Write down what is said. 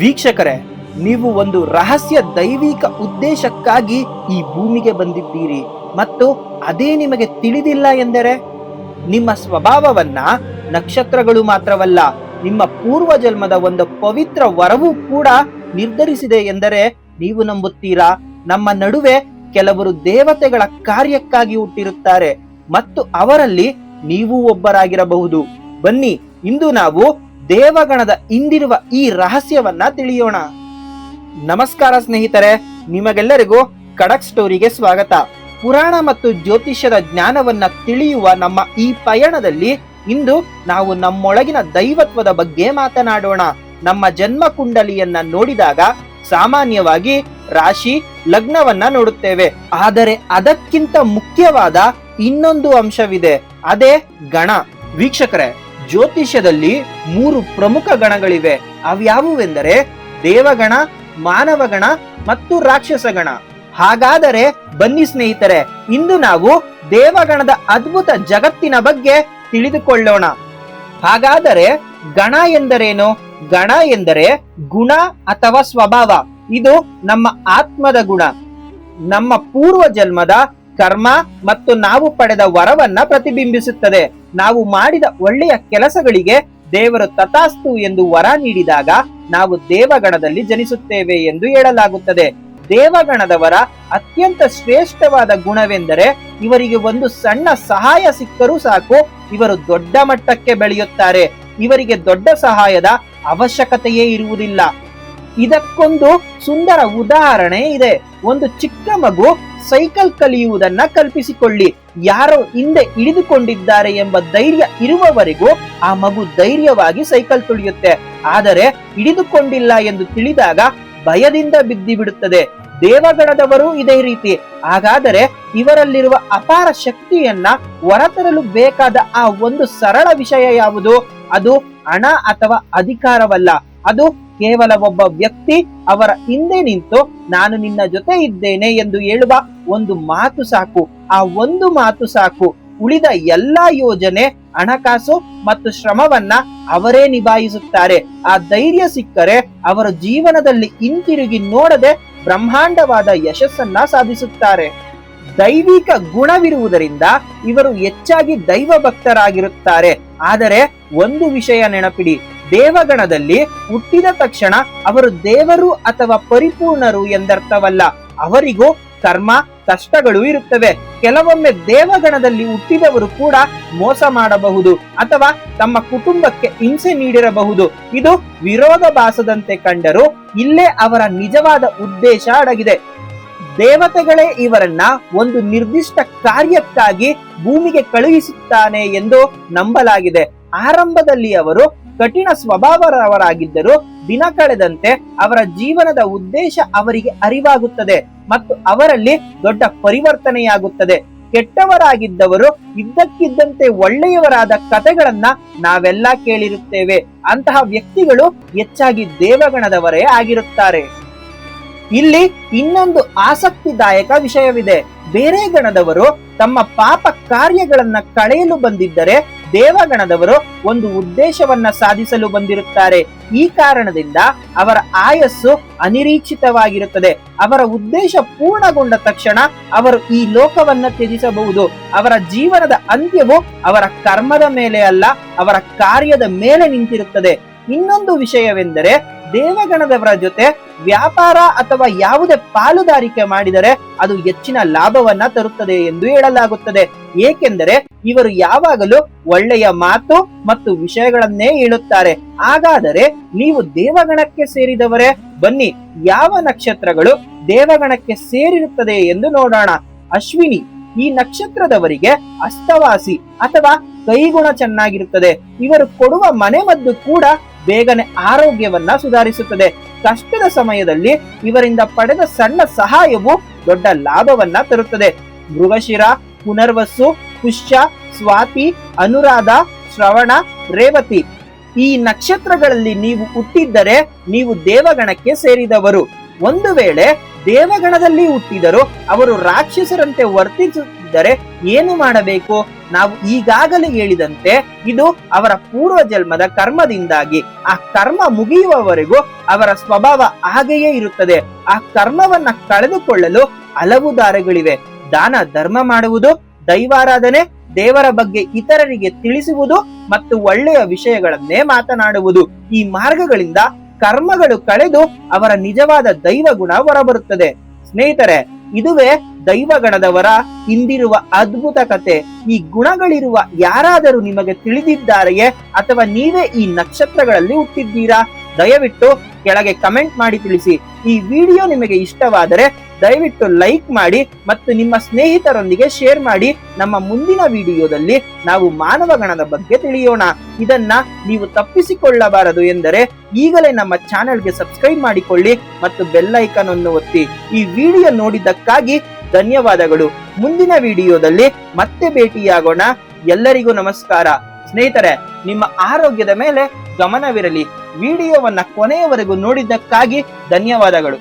ವೀಕ್ಷಕರೇ, ನೀವು ಒಂದು ರಹಸ್ಯ ದೈವಿಕ ಉದ್ದೇಶಕ್ಕಾಗಿ ಈ ಭೂಮಿಗೆ ಬಂದಿದ್ದೀರಿ ಮತ್ತು ಅದೇ ನಿಮಗೆ ತಿಳಿದಿಲ್ಲ ಎಂದರೆ? ನಿಮ್ಮ ಸ್ವಭಾವವನ್ನ ನಕ್ಷತ್ರಗಳು ಮಾತ್ರವಲ್ಲ, ನಿಮ್ಮ ಪೂರ್ವ ಜನ್ಮದ ಒಂದು ಪವಿತ್ರ ವರವೂ ಕೂಡ ನಿರ್ಧರಿಸಿದೆ ಎಂದರೆ ನೀವು ನಂಬುತ್ತೀರಾ? ನಮ್ಮ ನಡುವೆ ಕೆಲವರು ದೇವತೆಗಳ ಕಾರ್ಯಕ್ಕಾಗಿ ಹುಟ್ಟಿರುತ್ತಾರೆ ಮತ್ತು ಅವರಲ್ಲಿ ನೀವು ಒಬ್ಬರಾಗಿರಬಹುದು. ಬನ್ನಿ, ಇಂದು ನಾವು ದೇವಗಣದ ಇಂದಿರುವ ಈ ರಹಸ್ಯವನ್ನ ತಿಳಿಯೋಣ. ನಮಸ್ಕಾರ ಸ್ನೇಹಿತರೆ, ನಿಮಗೆಲ್ಲರಿಗೂ ಕಡಕ್ ಸ್ಟೋರಿಗೆ ಸ್ವಾಗತ. ಪುರಾಣ ಮತ್ತು ಜ್ಯೋತಿಷ್ಯದ ಜ್ಞಾನವನ್ನ ತಿಳಿಯುವ ನಮ್ಮ ಈ ಪಯಣದಲ್ಲಿ ಇಂದು ನಾವು ನಮ್ಮೊಳಗಿನ ದೈವತ್ವದ ಬಗ್ಗೆ ಮಾತನಾಡೋಣ. ನಮ್ಮ ಜನ್ಮ ಕುಂಡಲಿಯನ್ನ ನೋಡಿದಾಗ ಸಾಮಾನ್ಯವಾಗಿ ರಾಶಿ ಲಗ್ನವನ್ನ ನೋಡುತ್ತೇವೆ. ಆದರೆ ಅದಕ್ಕಿಂತ ಮುಖ್ಯವಾದ ಇನ್ನೊಂದು ಅಂಶವಿದೆ, ಅದೇ ಗಣ. ವೀಕ್ಷಕರೇ ಜ್ಯೋತಿಷ್ಯದಲ್ಲಿ ಮೂರು ಪ್ರಮುಖ ಗಣಗಳಿವೆ. ಅವ್ಯಾವುವೆಂದರೆ ದೇವಗಣ, ಮಾನವಗಣ ಮತ್ತು ರಾಕ್ಷಸಗಣ. ಹಾಗಾದರೆ ಬನ್ನಿ ಸ್ನೇಹಿತರೆ, ಇಂದು ನಾವು ದೇವಗಣದ ಅದ್ಭುತ ಜಗತ್ತಿನ ಬಗ್ಗೆ ತಿಳಿದುಕೊಳ್ಳೋಣ. ಹಾಗಾದರೆ ಗಣ ಎಂದರೇನು? ಗಣ ಎಂದರೆ ಗುಣ ಅಥವಾ ಸ್ವಭಾವ. ಇದು ನಮ್ಮ ಆತ್ಮದ ಗುಣ. ನಮ್ಮ ಪೂರ್ವ ಜನ್ಮದ ಕರ್ಮ ಮತ್ತು ನಾವು ಪಡೆದ ವರವನ್ನ ಪ್ರತಿಬಿಂಬಿಸುತ್ತದೆ. ನಾವು ಮಾಡಿದ ಒಳ್ಳೆಯ ಕೆಲಸಗಳಿಗೆ ದೇವರು ತಥಾಸ್ತು ಎಂದು ವರ ನೀಡಿದಾಗ ನಾವು ದೇವಗಣದಲ್ಲಿ ಜನಿಸುತ್ತೇವೆ ಎಂದು ಹೇಳಲಾಗುತ್ತದೆ. ದೇವಗಣದವರ ಅತ್ಯಂತ ಶ್ರೇಷ್ಠವಾದ ಗುಣವೆಂದರೆ ಇವರಿಗೆ ಒಂದು ಸಣ್ಣ ಸಹಾಯ ಸಿಕ್ಕರೂ ಸಾಕು, ಇವರು ದೊಡ್ಡ ಮಟ್ಟಕ್ಕೆ ಬೆಳೆಯುತ್ತಾರೆ, ಇವರಿಗೆ ದೊಡ್ಡ ಸಹಾಯದ ಅವಶ್ಯಕತೆಯೇ ಇರುವುದಿಲ್ಲ. ಇದಕ್ಕೊಂದು ಸುಂದರ ಉದಾಹರಣೆ ಇದೆ. ಒಂದು ಚಿಕ್ಕ ಮಗು ಸೈಕಲ್ ಕಲಿಯುವುದನ್ನ ಕಲ್ಪಿಸಿಕೊಳ್ಳಿ. ಯಾರೋ ಹಿಂದೆ ಇಳಿದುಕೊಂಡಿದ್ದಾರೆ ಎಂಬ ಧೈರ್ಯ ಇರುವವರೆಗೂ ಆ ಮಗು ಧೈರ್ಯವಾಗಿ ಸೈಕಲ್ ತುಳಿಯುತ್ತೆ. ಆದರೆ ಹಿಡಿದುಕೊಂಡಿಲ್ಲ ಎಂದು ತಿಳಿದಾಗ ಭಯದಿಂದ ಬಿದ್ದಿ ಬಿಡುತ್ತದೆ ದೇವಗಣದವರು ಇದೇ ರೀತಿ. ಹಾಗಾದರೆ ಇವರಲ್ಲಿರುವ ಅಪಾರ ಶಕ್ತಿಯನ್ನ ಹೊರತರಲು ಬೇಕಾದ ಆ ಒಂದು ಸರಳ ವಿಷಯ ಯಾವುದು? ಅದು ಹಣ ಅಥವಾ ಅಧಿಕಾರವಲ್ಲ. ಅದು ಕೇವಲ ಒಬ್ಬ ವ್ಯಕ್ತಿ ಅವರ ಹಿಂದೆ ನಿಂತು ನಾನು ನಿನ್ನ ಜೊತೆ ಇದ್ದೇನೆ ಎಂದು ಹೇಳುವ ಒಂದು ಮಾತು ಸಾಕು. ಆ ಒಂದು ಮಾತು ಸಾಕು. ಉಳಿದ ಎಲ್ಲಾ ಯೋಜನೆ, ಹಣಕಾಸು ಮತ್ತು ಶ್ರಮವನ್ನ ಅವರೇ ನಿಭಾಯಿಸುತ್ತಾರೆ. ಆ ಧೈರ್ಯ ಸಿಕ್ಕರೆ ಅವರ ಜೀವನದಲ್ಲಿ ಹಿಂತಿರುಗಿ ನೋಡದೆ ಬ್ರಹ್ಮಾಂಡವಾದ ಯಶಸ್ಸನ್ನ ಸಾಧಿಸುತ್ತಾರೆ. ದೈವಿಕ ಗುಣವಿರುವುದರಿಂದ ಇವರು ಹೆಚ್ಚಾಗಿ ದೈವ ಭಕ್ತರಾಗಿರುತ್ತಾರೆ ಆದರೆ ಒಂದು ವಿಷಯ ನೆನಪಿಡಿ. ದೇವಗಣದಲ್ಲಿ ಹುಟ್ಟಿದ ತಕ್ಷಣ ಅವರು ದೇವರು ಅಥವಾ ಪರಿಪೂರ್ಣರು ಎಂದರ್ಥವಲ್ಲ. ಅವರಿಗೂ ಕರ್ಮ, ಕಷ್ಟಗಳು ಇರುತ್ತವೆ. ಕೆಲವೊಮ್ಮೆ ದೇವಗಣದಲ್ಲಿ ಹುಟ್ಟಿದವರು ಕೂಡ ಮೋಸ ಮಾಡಬಹುದು ಅಥವಾ ತಮ್ಮ ಕುಟುಂಬಕ್ಕೆ ಹಿಂಸೆ ನೀಡಿರಬಹುದು. ಇದು ವಿರೋಧಾಭಾಸದಂತೆ ಕಂಡರೂ ಇಲ್ಲೇ ಅವರ ನಿಜವಾದ ಉದ್ದೇಶ ಅಡಗಿದೆ. ದೇವತೆಗಳೇ ಇವರನ್ನ ಒಂದು ನಿರ್ದಿಷ್ಟ ಕಾರ್ಯಕ್ಕಾಗಿ ಭೂಮಿಗೆ ಕಳುಹಿಸುತ್ತಾನೆ ಎಂದು ನಂಬಲಾಗಿದೆ. ಆರಂಭದಲ್ಲಿ ಅವರು ಕಠಿಣ ಸ್ವಭಾವರವರಾಗಿದ್ದರೂ ದಿನ ಕಳೆದಂತೆ ಅವರ ಜೀವನದ ಉದ್ದೇಶ ಅವರಿಗೆ ಅರಿವಾಗುತ್ತದೆ ಮತ್ತು ಅವರಲ್ಲಿ ದೊಡ್ಡ ಪರಿವರ್ತನೆಯಾಗುತ್ತದೆ. ಕೆಟ್ಟವರಾಗಿದ್ದವರು ಇದ್ದಕ್ಕಿದ್ದಂತೆ ಒಳ್ಳೆಯವರಾದ ಕಥೆಗಳನ್ನ ನಾವೆಲ್ಲ ಕೇಳಿರುತ್ತೇವೆ. ಅಂತಹ ವ್ಯಕ್ತಿಗಳು ಹೆಚ್ಚಾಗಿ ದೇವಗಣದವರೇ ಆಗಿರುತ್ತಾರೆ. ಇಲ್ಲಿ ಇನ್ನೊಂದು ಆಸಕ್ತಿದಾಯಕ ವಿಷಯವಿದೆ. ಬೇರೆ ಗಣದವರು ತಮ್ಮ ಪಾಪ ಕಾರ್ಯಗಳನ್ನ ಕಳೆಯಲು ಬಂದಿದ್ದರೆ ದೇವಗಣದವರು ಒಂದು ಉದ್ದೇಶವನ್ನ ಸಾಧಿಸಲು ಬಂದಿರುತ್ತಾರೆ. ಈ ಕಾರಣದಿಂದ ಅವರ ಆಯಸ್ಸು ಅನಿರೀಕ್ಷಿತವಾಗಿರುತ್ತದೆ. ಅವರ ಉದ್ದೇಶ ಪೂರ್ಣಗೊಂಡ ತಕ್ಷಣ ಅವರು ಈ ಲೋಕವನ್ನ ತ್ಯಜಿಸಬಹುದು. ಅವರ ಜೀವನದ ಅಂತ್ಯವು ಅವರ ಕರ್ಮದ ಮೇಲೆ ಅಲ್ಲ, ಅವರ ಕಾರ್ಯದ ಮೇಲೆ ನಿಂತಿರುತ್ತದೆ. ಇನ್ನೊಂದು ವಿಷಯವೆಂದರೆ ದೇವಗಣದವರ ಜೊತೆ ವ್ಯಾಪಾರ ಅಥವಾ ಯಾವುದೇ ಪಾಲುದಾರಿಕೆ ಮಾಡಿದರೆ ಅದು ಹೆಚ್ಚಿನ ಲಾಭವನ್ನ ತರುತ್ತದೆ ಎಂದು ಹೇಳಲಾಗುತ್ತದೆ. ಏಕೆಂದರೆ ಇವರು ಯಾವಾಗಲೂ ಒಳ್ಳೆಯ ಮಾತು ಮತ್ತು ವಿಷಯಗಳನ್ನೇ ಹೇಳುತ್ತಾರೆ. ಹಾಗಾದರೆ ನೀವು ದೇವಗಣಕ್ಕೆ ಸೇರಿದವರೇ? ಬನ್ನಿ, ಯಾವ ನಕ್ಷತ್ರಗಳು ದೇವಗಣಕ್ಕೆ ಸೇರಿರುತ್ತದೆ ಎಂದು ನೋಡೋಣ. ಅಶ್ವಿನಿ, ಈ ನಕ್ಷತ್ರದವರಿಗೆ ಅಸ್ತವಾಸಿ ಅಥವಾ ಕೈಗುಣ ಚೆನ್ನಾಗಿರುತ್ತದೆ. ಇವರು ಕೊಡುವ ಮನೆಮದ್ದು ಕೂಡ ಬೇಗನೆ ಆರೋಗ್ಯವನ್ನ ಸುಧಾರಿಸುತ್ತದೆ. ಕಷ್ಟದ ಸಮಯದಲ್ಲಿ ಇವರಿಂದ ಪಡೆದ ಸಣ್ಣ ಸಹಾಯವು ದೊಡ್ಡ ಲಾಭವನ್ನ ತರುತ್ತದೆ. ಮೃಗಶಿರ ಪುನರ್ವಸ್ಸು ಪುಷ್ಯ, ಸ್ವಾತಿ, ಅನುರಾಧ, ಶ್ರವಣ, ರೇವತಿ. ಈ ನಕ್ಷತ್ರಗಳಲ್ಲಿ ನೀವು ಹುಟ್ಟಿದ್ದರೆ ನೀವು ದೇವಗಣಕ್ಕೆ ಸೇರಿದವರು. ಒಂದು ವೇಳೆ ದೇವಗಣದಲ್ಲಿ ಹುಟ್ಟಿದರು ಅವರು ರಾಕ್ಷಸರಂತೆ ವರ್ತಿಸುತ್ತಿದ್ದರೆ ಏನು ಮಾಡಬೇಕು? ನಾವು ಈಗಾಗಲೇ ಹೇಳಿದಂತೆ ಇದು ಅವರ ಪೂರ್ವ ಜನ್ಮದ ಕರ್ಮದಿಂದಾಗಿ. ಆ ಕರ್ಮ ಮುಗಿಯುವವರೆಗೂ ಅವರ ಸ್ವಭಾವ ಹಾಗೆಯೇ ಇರುತ್ತದೆ. ಆ ಕರ್ಮವನ್ನ ಕಳೆದುಕೊಳ್ಳಲು ಹಲವು ದಾರಿಗಳಿವೆ. ದಾನ ಧರ್ಮ ಮಾಡುವುದು, ದೈವಾರಾಧನೆ, ದೇವರ ಬಗ್ಗೆ ಇತರರಿಗೆ ತಿಳಿಸುವುದು ಮತ್ತು ಒಳ್ಳೆಯ ವಿಷಯಗಳನ್ನೇ ಮಾತನಾಡುವುದು. ಈ ಮಾರ್ಗಗಳಿಂದ ಕರ್ಮಗಳು ಕಳೆದು ಅವರ ನಿಜವಾದ ದೈವ ಗುಣ ಹೊರಬರುತ್ತದೆ. ಸ್ನೇಹಿತರೆ, ಇದುವೇ ದೈವಗಣದವರ ಹಿಂದಿರುವ ಅದ್ಭುತ ಕತೆ. ಈ ಗುಣಗಳಿರುವ ಯಾರಾದರೂ ನಿಮಗೆ ತಿಳಿದಿದ್ದಾರೆಯೇ ಅಥವಾ ನೀವೇ ಈ ನಕ್ಷತ್ರಗಳಲ್ಲಿ ಹುಟ್ಟಿದ್ದೀರಾ? ದಯವಿಟ್ಟು ಕೆಳಗೆ ಕಮೆಂಟ್ ಮಾಡಿ ತಿಳಿಸಿ. ಈ ವಿಡಿಯೋ ನಿಮಗೆ ಇಷ್ಟವಾದರೆ ದಯವಿಟ್ಟು ಲೈಕ್ ಮಾಡಿ ಮತ್ತು ನಿಮ್ಮ ಸ್ನೇಹಿತರೊಂದಿಗೆ ಶೇರ್ ಮಾಡಿ ನಮ್ಮ ಮುಂದಿನ ವಿಡಿಯೋದಲ್ಲಿ ನಾವು ಮಾನವ ಗಣದ ಬಗ್ಗೆ ತಿಳಿಯೋಣ. ಇದನ್ನ ನೀವು ತಪ್ಪಿಸಿಕೊಳ್ಳಬಾರದು ಎಂದರೆ ಈಗಲೇ ನಮ್ಮ ಚಾನೆಲ್ಗೆ ಸಬ್ಸ್ಕ್ರೈಬ್ ಮಾಡಿಕೊಳ್ಳಿ ಮತ್ತು ಬೆಲ್ ಐಕಾನ್ ಅನ್ನು ಒತ್ತಿ. ಈ ವಿಡಿಯೋ ನೋಡಿದ್ದಕ್ಕಾಗಿ ಧನ್ಯವಾದಗಳು. ಮುಂದಿನ ವಿಡಿಯೋದಲ್ಲಿ ಮತ್ತೆ ಭೇಟಿಯಾಗೋಣ. ಎಲ್ಲರಿಗೂ ನಮಸ್ಕಾರ. ಸ್ನೇಹಿತರೆ, ನಿಮ್ಮ ಆರೋಗ್ಯದ ಮೇಲೆ ಗಮನವಿರಲಿ. ವಿಡಿಯೋವನ್ನ ಕೊನೆಯವರೆಗೂ ನೋಡಿದ್ದಕ್ಕಾಗಿ ಧನ್ಯವಾದಗಳು.